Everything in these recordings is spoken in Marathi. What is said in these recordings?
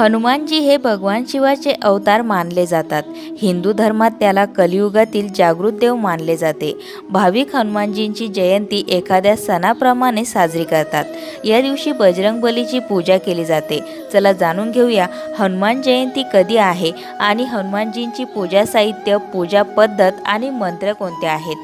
हनुमानजी हे भगवान शिवाचे अवतार मानले जातात. हिंदू धर्मात त्याला कलियुगातील जागृत देव मानले जाते. भाविक हनुमानजींची जयंती एखाद्या सणाप्रमाणे साजरी करतात. या दिवशी बजरंगबलीची पूजा केली जाते. चला जाणून घेऊया हनुमान जयंती कधी आहे आणि हनुमानजींची पूजा साहित्य पूजा पद्धत आणि मंत्र कोणते आहेत?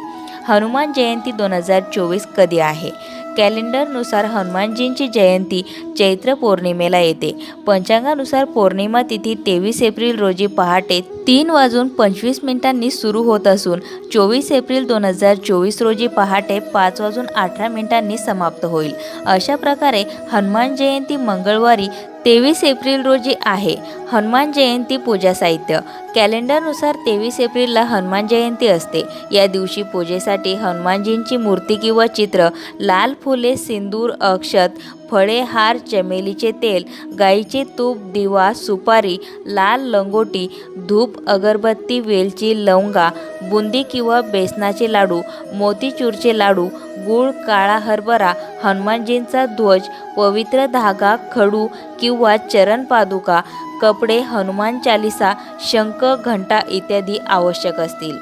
हनुमान जयंती दोन हजार चोवीस कधी आहे? कॅलेंडरनुसार हनुमानजींची जयंती चैत्र पौर्णिमेला येते. पंचांगानुसार पौर्णिमा तिथी तेवीस एप्रिल रोजी पहाटे तीन वाजून पंचवीस मिनिटांनी सुरू होत असून चोवीस एप्रिल दोन हजार चोवीस रोजी पहाटे पाच वाजून अठरा मिनिटांनी समाप्त होईल. अशा प्रकारे हनुमान जयंती मंगळवारी तेवीस एप्रिल रोजी आहे. हनुमान जयंती पूजा साहित्य. कॅलेंडरनुसार तेवीस एप्रिलला हनुमान जयंती असते. या दिवशी पूजेसाठी हनुमानजींची मूर्ती किंवा चित्र लाल फुले सिंदूर अक्षत फळे हार चमेलीचे तेल गाईचे तूप दिवा सुपारी लाल लंगोटी धूप अगरबत्ती वेलची लवंगा बुंदी किंवा बेसनाचे लाडू मोतीचूरचे लाडू गूळ काळा हरभरा हनुमानजींचा ध्वज पवित्र धागा खडू किंवा चरण पादुका कपडे हनुमान चालिसा शंख घंटा इत्यादी आवश्यक असतील.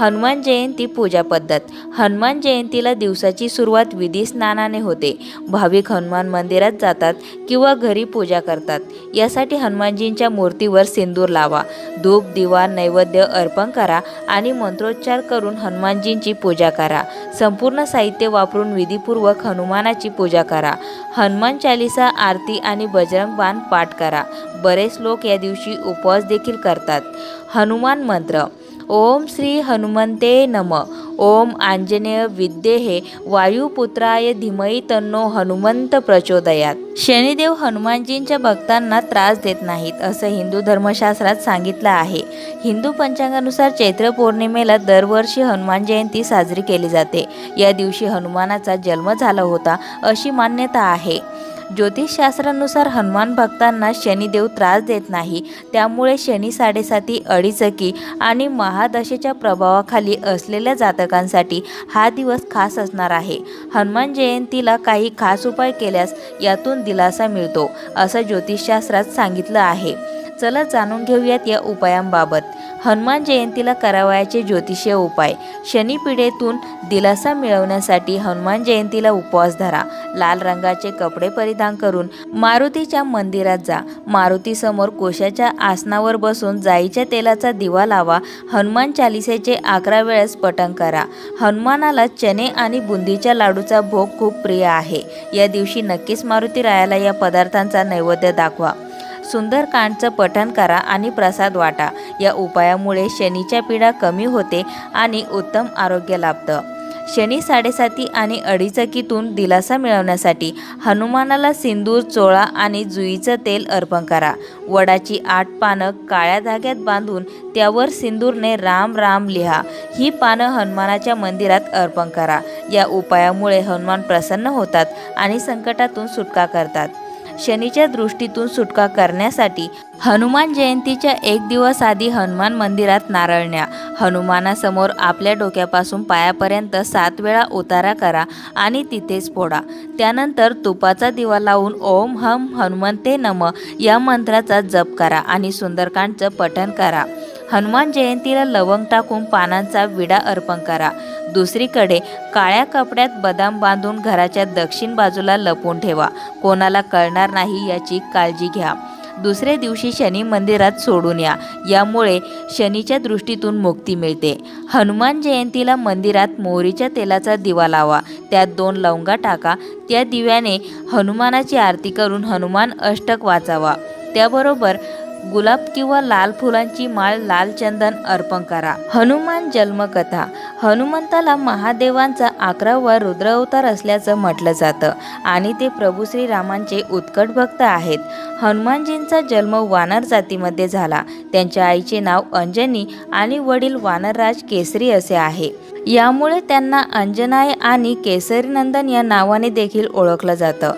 हनुमान जयंती पूजा पद्धत. हनुमान जयंतीला दिवसाची सुरुवात विधी स्नानाने होते. भाविक हनुमान मंदिरात जातात किंवा घरी पूजा करतात. यासाठी हनुमानजींच्या मूर्तीवर सिंदूर लावा. धूप दिवा नैवेद्य अर्पण करा आणि मंत्रोच्चार करून हनुमानजींची पूजा करा. संपूर्ण साहित्य वापरून विधीपूर्वक हनुमानाची पूजा करा. हनुमान चालिसा आरती आणि बजरंग बाण पाठ करा. बरेच लोक या दिवशी उपवास देखील करतात. हनुमान मंत्र. ओम श्री हनुमंते नम. ओम आंजनेय विद्येहे वायुपुत्राय धीमई तन्नो हनुमंत प्रचोदयात. शनिदेव हनुमानजींच्या भक्तांना त्रास देत नाहीत असं हिंदू धर्मशास्त्रात सांगितलं आहे. हिंदू पंचांगानुसार चैत्र पौर्णिमेला दरवर्षी हनुमान जयंती साजरी केली जाते. या दिवशी हनुमानाचा जन्म झाला होता अशी मान्यता आहे. ज्योतिषशास्त्रानुसार हनुमान भक्तांना शनिदेव त्रास देत नाही. त्यामुळे शनी साडेसाती अडीचकी आणि महादशेच्या प्रभावाखाली असलेल्या जातकांसाठी हा दिवस खास असणार आहे. हनुमान जयंतीला काही खास उपाय केल्यास यातून दिलासा मिळतो असं ज्योतिषशास्त्रात सांगितलं आहे. चला जाणून घेऊयात या उपायांबाबत. हनुमान जयंतीला करावयाचे ज्योतिषीय उपाय. शनिपिढेतून दिलासा मिळवण्यासाठी हनुमान जयंतीला उपवास धरा. लाल रंगाचे कपडे परिधान करून मारुतीच्या मंदिरात जा. मारुतीसमोर कोशाच्या आसनावर बसून जाईच्या तेलाचा दिवा लावा. हनुमान चालिसेचे अकरा वेळेस पठण करा. हनुमानाला चणे आणि बुंदीच्या लाडूचा भोग खूप प्रिय आहे. या दिवशी नक्कीच मारुती रायाला या पदार्थांचा नैवेद्य दाखवा. सुंदरकांडचं पठण करा आणि प्रसाद वाटा. या उपायामुळे शनीच्या पीडा कमी होते आणि उत्तम आरोग्य लाभतं. शनी साडेसाती आणि अडीचकीतून दिलासा मिळवण्यासाठी हनुमानाला सिंदूर चोळा आणि जुईचं तेल अर्पण करा. वडाची आठ पानं काळ्या धाग्यात बांधून त्यावर सिंदूरने राम राम लिहा. ही पानं हनुमानाच्या मंदिरात अर्पण करा. या उपायामुळे हनुमान प्रसन्न होतात आणि संकटातून सुटका करतात. शनीच्या दृष्टीतून सुटका करण्यासाठी हनुमान जयंतीच्या एक दिवस आधी हनुमान मंदिरात नारळण्या. हनुमानासमोर आपल्या डोक्यापासून पायापर्यंत सात वेळा उतारा करा आणि तिथेच फोडा. त्यानंतर तुपाचा दिवा लावून ओम हम हनुमंते नम या मंत्राचा जप करा आणि सुंदरकांडचं पठण करा. हनुमान जयंतीला लवंग टाकून पानांचा विडा अर्पण करा. दुसरीकडे काळ्या कपड्यात बदाम बांधून घराच्या दक्षिण बाजूला लपवून ठेवा. कोणाला कळणार नाही याची काळजी घ्या. दुसऱ्या दिवशी शनी मंदिरात सोडून या. यामुळे शनीच्या दृष्टीतून मुक्ती मिळते. हनुमान जयंतीला मंदिरात मोहरीच्या तेलाचा दिवा लावा. त्यात दोन लवंगा टाका. त्या दिव्याने हनुमानाची आरती करून हनुमान अष्टक वाचावा. त्याबरोबर गुलाब किंवा लाल फुलांची माळ लाल चंदन अर्पण करा. हनुमान जन्मकथा. हनुमंताला महादेवांचा अकरावा रुद्र अवतार असल्याचं म्हटलं जातं आणि ते प्रभू श्रीरामांचे उत्कट भक्त आहेत. हनुमानजींचा जन्म वानर जातीमध्ये झाला. त्यांच्या आईचे नाव अंजनी आणि वडील वानरराज केसरी असे आहे. यामुळे त्यांना अंजनाय आणि केसरीनंदन या नावाने देखील ओळखलं जातं.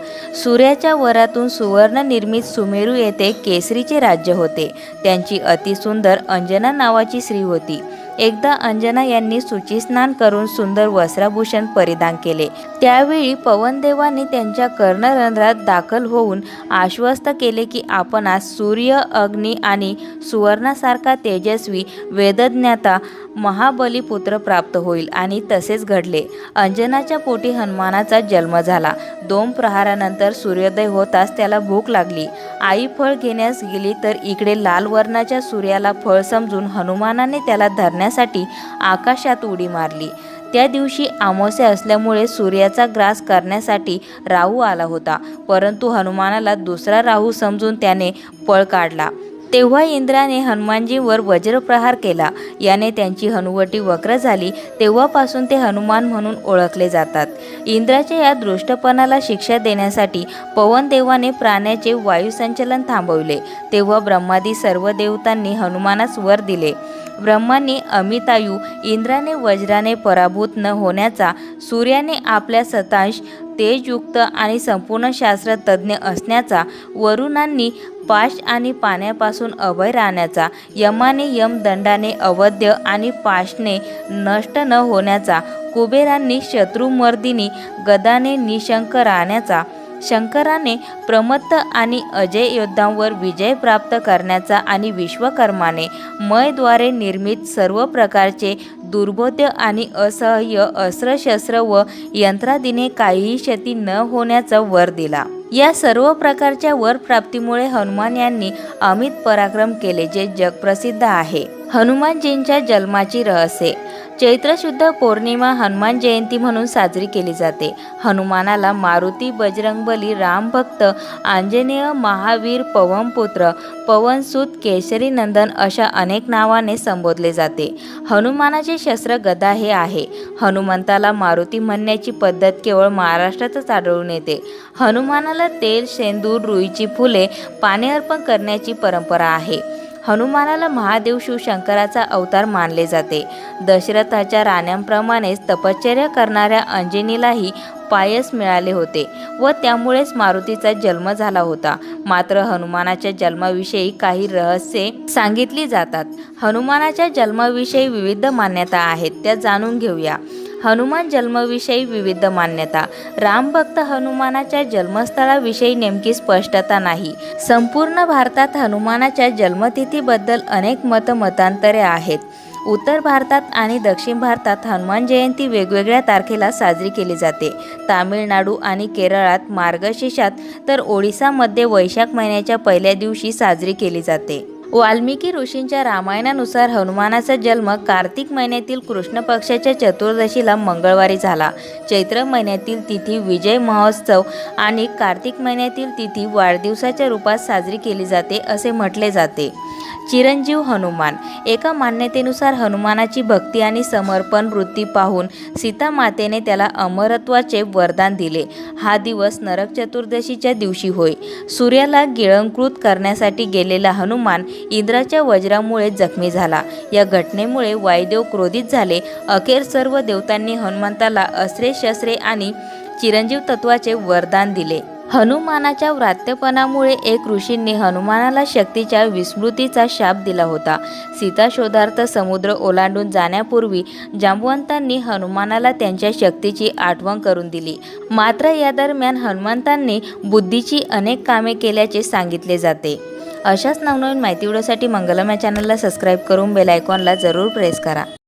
सूर्याच्या वरातून सुवर्ण निर्मित सुमेरू येथे केसरीचे राज्य होते. त्यांची अतिसुंदर अंजना नावाची स्त्री होती. एकदा अंजना यांनी सुचिस्नान करून सुंदर वस्त्रभूषण परिधान केले. त्यावेळी पवनदेवांनी त्यांच्या कर्णरंध्रात दाखल होऊन आश्वस्त केले की आपण आज सूर्य अग्नी आणि सुवर्णासारखा तेजस्वी वेदज्ञाता महाबलीपुत्र प्राप्त होईल आणि तसेच घडले. अंजनाच्या पोटी हनुमानाचा जन्म झाला. दोन प्रहारानंतर सूर्योदय होताच त्याला भूक लागली. आई फळ घेण्यास गेली तर इकडे लाल वर्णाच्या सूर्याला फळ समजून हनुमानाने त्याला धरण्यासाठी आकाशात उडी मारली. त्या दिवशी आमोसे असल्यामुळे सूर्याचा ग्रास करण्यासाठी राहू आला होता. परंतु हनुमानाला दुसरा राहू समजून त्याने पळ काढला. तेव्हा इंद्राने हनुमानजीवर वज्रप्रहार केला. याने त्यांची हनुवटी वक्र झाली. तेव्हापासून ते हनुमान म्हणून ओळखले जातात. इंद्राच्या या दृष्टपणाला शिक्षा देण्यासाठी पवनदेवाने प्राण्याचे वायुसंचलन थांबवले. तेव्हा ब्रह्मादी सर्व देवतांनी हनुमानास वर दिले. ब्रह्मांनी अमितायू इंद्राने वज्राने पराभूत न होण्याचा सूर्याने आपल्या सतांश तेजयुक्त आणि संपूर्ण शास्त्र तज्ज्ञ असण्याचा वरुणांनी पाश आणि पाण्यापासून अभय राहण्याचा यमाने यमदंडाने अवध्य आणि पाशने नष्ट न होण्याचा कुबेरांनी शत्रुमर्दिनी गदाने निशंक राहण्याचा शंकराने प्रमत्त आणि अजय योद्धांवर विजय प्राप्त करण्याचा आणि विश्वकर्माने मयद्वारे निर्मित सर्व प्रकारचे दुर्बोध्य आणि असह्य अस्त्रशस्त्र व यंत्रादीने काहीही क्षती न होण्याचा वर दिला. या सर्व प्रकारच्या वरप्राप्तीमुळे हनुमान यांनी अमित पराक्रम केले जे जगप्रसिद्ध आहे. हनुमानजींच्या जन्माची रहस्ये. चैत्र शुद्ध पौर्णिमा हनुमान जयंती म्हणून साजरी केली जाते. हनुमानाला मारुती बजरंगबली रामभक्त आंजनेय महावीर पवनपुत्र पवनसूत केशरी नंदन अशा अनेक नावाने संबोधले जाते. हनुमानाचे शस्त्र गदा हे आहे. हनुमंताला मारुती म्हणण्याची पद्धत केवळ महाराष्ट्रातच आढळून येते. हनुमानाला तेल शेंदूर रुईची फुले पाणी अर्पण करण्याची परंपरा आहे. हनुमानाला महादेव शिवशंकराचा अवतार मानले जाते. दशरथाच्या राण्यांप्रमाणेच तपश्चर्या करणाऱ्या अंजनीलाही पायस मिळाले होते व त्यामुळेच मारुतीचा जन्म झाला होता. मात्र हनुमानाच्या जन्माविषयी काही रहस्ये सांगितली जातात. हनुमानाच्या जन्माविषयी विविध मान्यता आहेत त्या जाणून घेऊया. हनुमान जन्मविषयी विविध मान्यता. रामभक्त हनुमानाच्या जन्मस्थळाविषयी नेमकी स्पष्टता नाही. संपूर्ण भारतात हनुमानाच्या जन्मतिथीबद्दल अनेक मतमतांतरे आहेत. उत्तर भारतात आणि दक्षिण भारतात हनुमान जयंती वेगवेगळ्या तारखेला साजरी केली जाते. तामिळनाडू आणि केरळात मार्गशीर्षात तर ओडिसामध्ये वैशाख महिन्याच्या पहिल्या दिवशी साजरी केली जाते. वाल्मिकी ऋषींच्या रामायणानुसार हनुमानाचा जन्म कार्तिक महिन्यातील कृष्ण पक्षाच्या चतुर्दशीला मंगळवारी झाला. चैत्र महिन्यातील तिथी विजय महोत्सव आणि कार्तिक महिन्यातील तिथी वाढदिवसाच्या रूपात साजरी केली जाते असे म्हटले जाते. चिरंजीव हनुमान. एका मान्यतेनुसार हनुमानाची भक्ती आणि समर्पण वृत्ती पाहून सीता मातेने त्याला अमरत्वाचे वरदान दिले. हा दिवस नरक चतुर्दशीच्या दिवशी होय. सूर्याला गिळंकृत करण्यासाठी गेलेला हनुमान इंद्राच्या वज्रामुळे जखमी झाला. या घटनेमुळे वायुदेव क्रोधित झाले. अखेर सर्व देवतांनी हनुमंताला अस्त्रे शस्त्रे आणि चिरंजीव तत्वाचे वरदान दिले. हनुमानाच्या व्रात्यपणामुळे एक ऋषींनी हनुमानाला शक्तीच्या विस्मृतीचा शाप दिला होता. सीता शोधार्थ समुद्र ओलांडून जाण्यापूर्वी जांबवंतांनी हनुमानाला त्यांच्या शक्तीची आठवण करून दिली. मात्र या दरम्यान हनुमंतांनी बुद्धीची अनेक कामे केल्याचे सांगितले जाते. अशाच नवनवीन माहिती व्हिडिओसाठी मंगलम या चॅनलला सबस्क्राईब करून बेल आयकॉनला जरूर प्रेस करा.